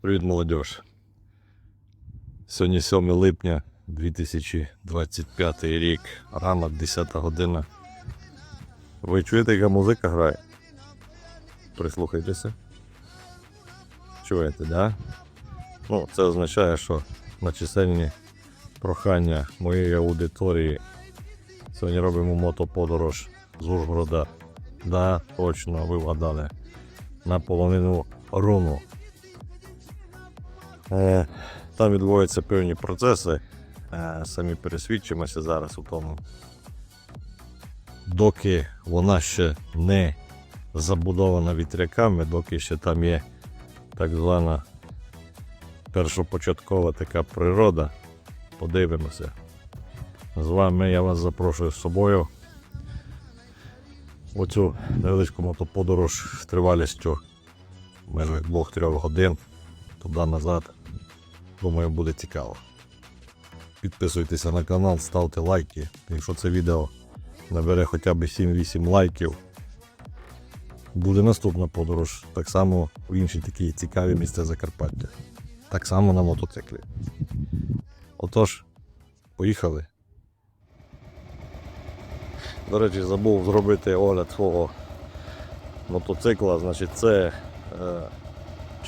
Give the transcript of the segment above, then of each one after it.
Привіт, молодь. Сьогодні 7 липня 2025 рік, ранок 10 година. Ви чуєте, яка музика грає? Прислухайтеся. Чуєте, да? Ну, це означає, що на чисельні прохання моєї аудиторії сьогодні робимо мотоподорож з Ужгорода. Да, точно, ви вгадали. На полонину руну. Е, Там відбуваються певні процеси. Е, Самі пересвідчимося зараз у тому. Доки вона ще не забудована вітряками, доки ще там є так звана першопочаткова така природа. Подивимося. З вами я вас запрошую з собою. Оцю невеличку мотоподорож тривалістю межах 2-3 годин туди-назад. Думаю, буде цікаво. Підписуйтеся на канал, ставте лайки. Якщо це відео набере хоча б 7-8 лайків, буде наступна подорож. Так само в інші такі цікаві місця Закарпаття. Так само на мотоциклі. Отож, поїхали. До речі, забув зробити огляд свого мотоцикла. Значить, це е,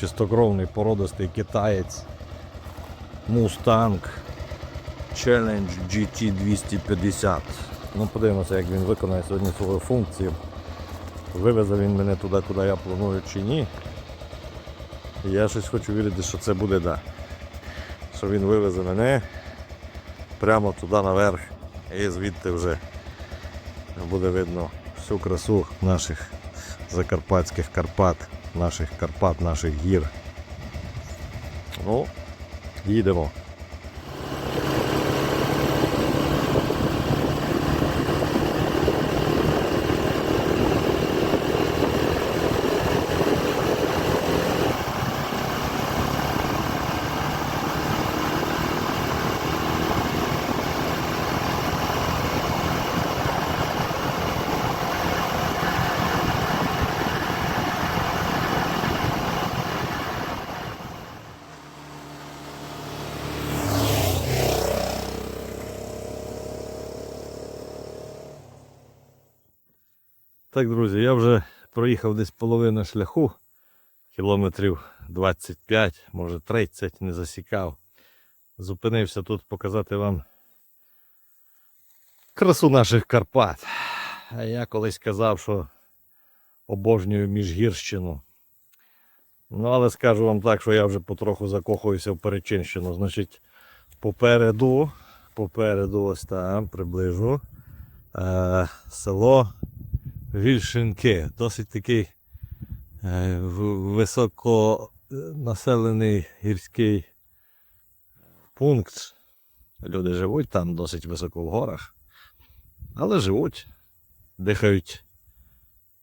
чистокровний породистий китаєць Mustang Challenge GT250. Ну, подивимося, як він виконає сьогодні свою функцію. Вивезе він мене туди, куди я планую чи ні. Я щось хочу вірити, що це буде да. Що він вивезе мене прямо туди наверх і звідти вже буде видно всю красу наших закарпатських Карпат, наших Карпат, наших гір. Ну, їдемо. Так, друзі, я вже проїхав десь половину шляху, кілометрів 25, може 30, не засікав. Зупинився тут показати вам красу наших Карпат. А я колись казав, що обожнюю Міжгірщину. Ну, але скажу вам так, що я вже потроху закохуюся в Перечинщину. Значить, попереду, попереду, ось там, приближу, е, село Вільшинки. Досить такий е, високонаселений гірський пункт. Люди живуть там досить високо в горах, але живуть, дихають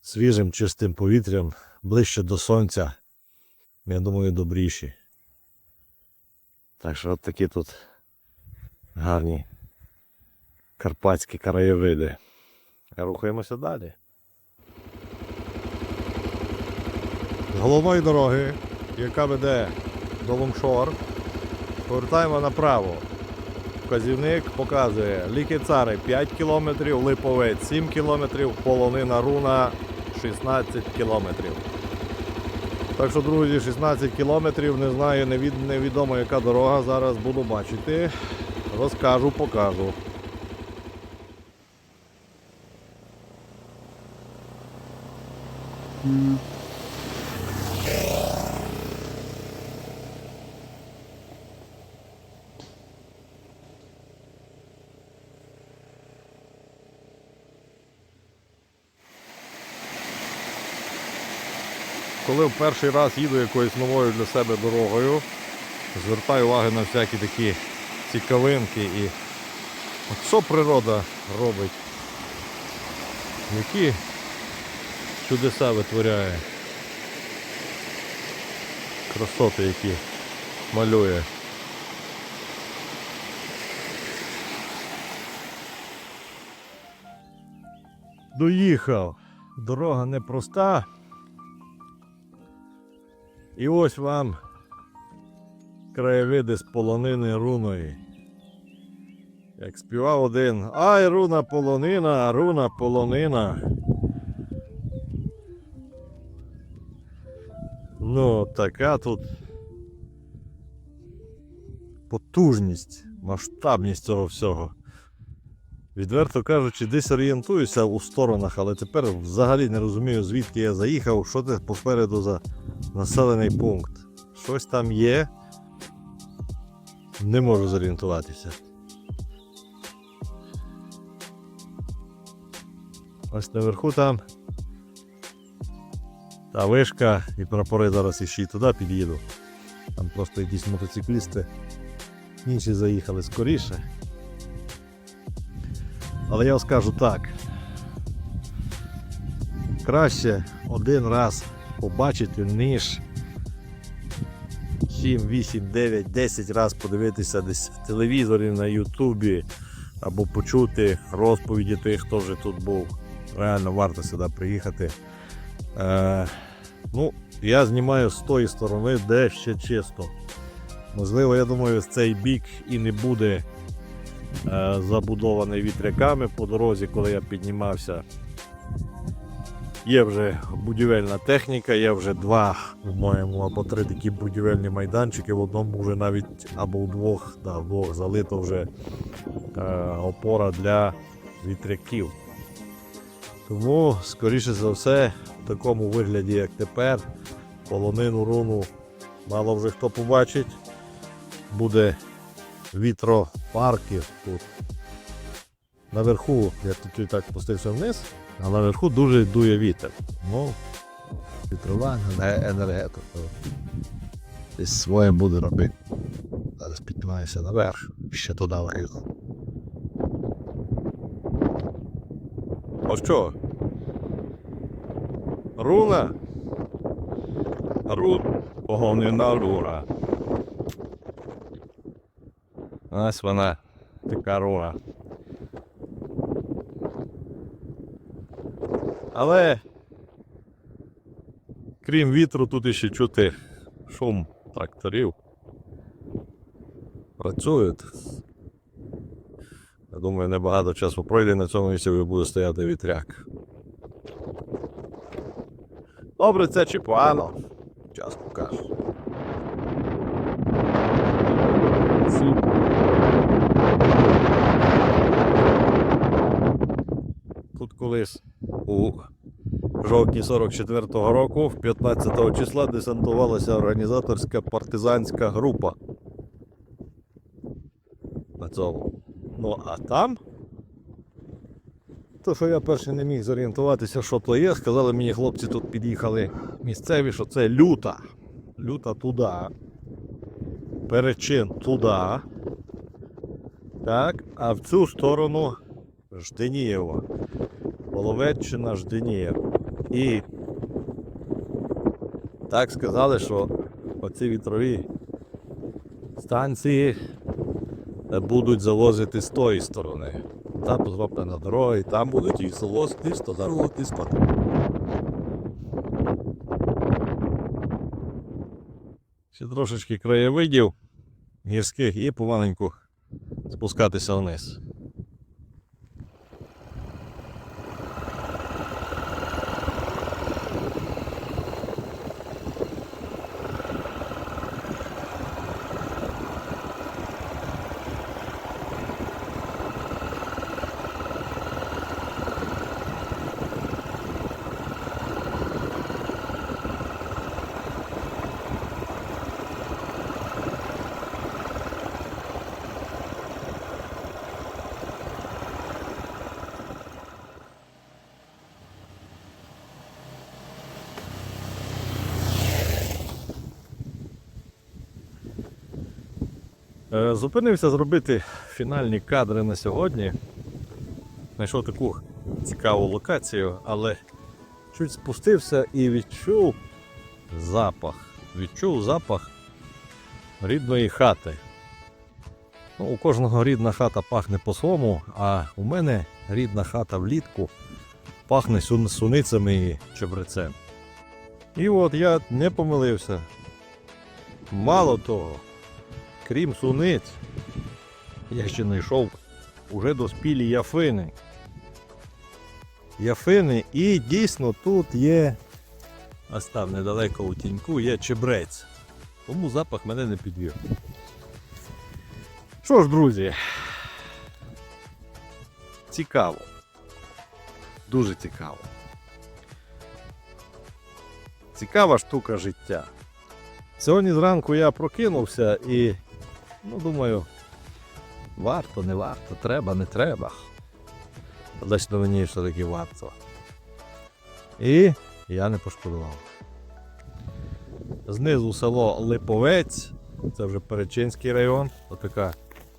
свіжим чистим повітрям, ближче до сонця. Я думаю, добріші. Так що от такі тут гарні карпатські краєвиди. Рухаємося далі. Головної дороги, яка веде до Лумшор, повертаємо направо. Вказівник показує Ліки Цари 5 км, Липовець 7 км, полонина руна 16 км. Так що, друзі, 16 кілометрів, не знаю, невід- невідомо яка дорога. Зараз буду бачити. Розкажу, покажу. Коли в перший раз їду якоюсь новою для себе дорогою, звертаю увагу на всякі такі цікавинки і от що природа робить, які чудеса витворяє, красоти які малює. Доїхав. Дорога непроста. І ось вам краєвиди з полонини руної. Як співав один Ай, руна полонина, руна полонина. Ну, така тут потужність, масштабність цього всього. Відверто кажучи, десь орієнтуюся у сторонах, але тепер взагалі не розумію, звідки я заїхав, що це попереду за населений пункт. Щось там є. Не можу зорієнтуватися. Ось наверху там. Та вишка і прапори зараз іще й туди під'їду. Там просто якісь мотоциклісти. Інші заїхали скоріше. Але я скажу так. Краще один раз побачити, ніж 7, 8, 9, 10 раз подивитися десь в телевізорі на Ютубі або почути розповіді тих, хто вже тут був. Реально варто сюди приїхати. Е, ну, я знімаю з тої сторони, де ще чисто. Можливо, я думаю, з цей бік і не буде забудований вітряками по дорозі, коли я піднімався. Є вже будівельна техніка, є вже два, по-моєму, або три такі будівельні майданчики. В одному вже навіть або в двох, да, в двох залито вже е, опора для вітряків. Тому, скоріше за все, в такому вигляді, як тепер, полонину руну мало вже хто побачить. Буде вітропарків тут. Наверху, я тут так спустився вниз, а наверху дуже дує вітер. Ну, вітрова енергетика. Десь своє буде робити. Зараз піднімаюся наверх, ще туди вниз. О що? Руна? Рун. Погонена руна. Ось вона, така руна. Але крім вітру, тут іще чути шум тракторів. Працюють. Я думаю, небагато часу пройде на цьому місці і буде стояти вітряк. Добре, це чи погано. Колись у жовтні 44-го року, 15 числа, десантувалася організаторська партизанська група. На цьому. Ну а там. То, що я перше не міг зорієнтуватися, що то є, сказали мені хлопці тут під'їхали місцеві, що це люта. Люта туди. Перечин туди. Так, а в цю сторону Жденієво. Половеччина Жденієв. І так сказали, що оці вітрові станції будуть завозити з тої сторони. Там зроблена дорога, і там будуть їх завозити, туди робити. Ще трошечки краєвидів гірських і помаленьку спускатися вниз. Зупинився зробити фінальні кадри на сьогодні. Знайшов таку цікаву локацію, але чуть спустився і відчув запах. Відчув запах рідної хати. Ну, у кожного рідна хата пахне по-своєму, а у мене рідна хата влітку пахне сун- суницями і чебрецем. І от я не помилився. Мало того, крім суниць, я ще знайшов уже доспілі яфини. Яфини, і дійсно тут є. Ось там недалеко у тіньку є чебрець. Тому запах мене не підвів. Що ж, друзі, цікаво. Дуже цікаво. Цікава штука життя. Сьогодні зранку я прокинувся і, ну, думаю, варто, не варто, треба, не треба. На мені все таки варто. І я не пошкодував. Знизу село Липовець, це вже Перечинський район. Отака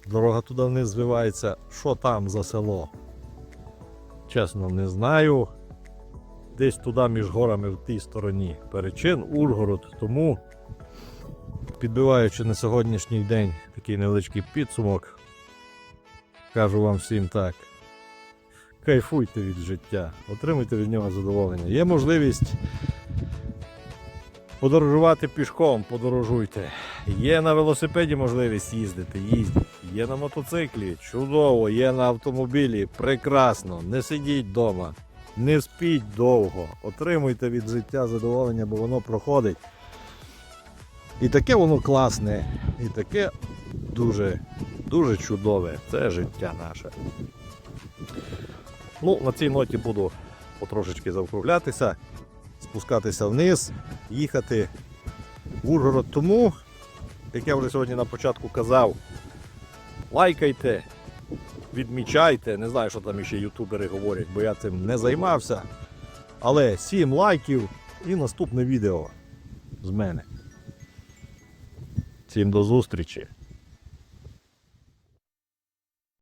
дорога туди вниз звивається. Що там за село? Чесно, не знаю. Десь туди між горами в тій стороні. Перечин, Ужгород. Тому, підбиваючи на сьогоднішній день такий невеличкий підсумок, кажу вам всім так. Кайфуйте від життя, отримуйте від нього задоволення. Є можливість подорожувати пішком, подорожуйте. Є на велосипеді можливість їздити, їздіть. Є на мотоциклі, чудово, є на автомобілі, прекрасно. Не сидіть вдома, не спіть довго. Отримуйте від життя задоволення, бо воно проходить. І таке воно класне, і таке дуже, дуже чудове. Це життя наше. Ну, на цій ноті буду потрошечки завкруглятися, спускатися вниз, їхати в Ужгород. Тому, як я вже сьогодні на початку казав, лайкайте, відмічайте. Не знаю, що там ще ютубери говорять, бо я цим не займався. Але 7 лайків і наступне відео з мене. Всім до зустрічі!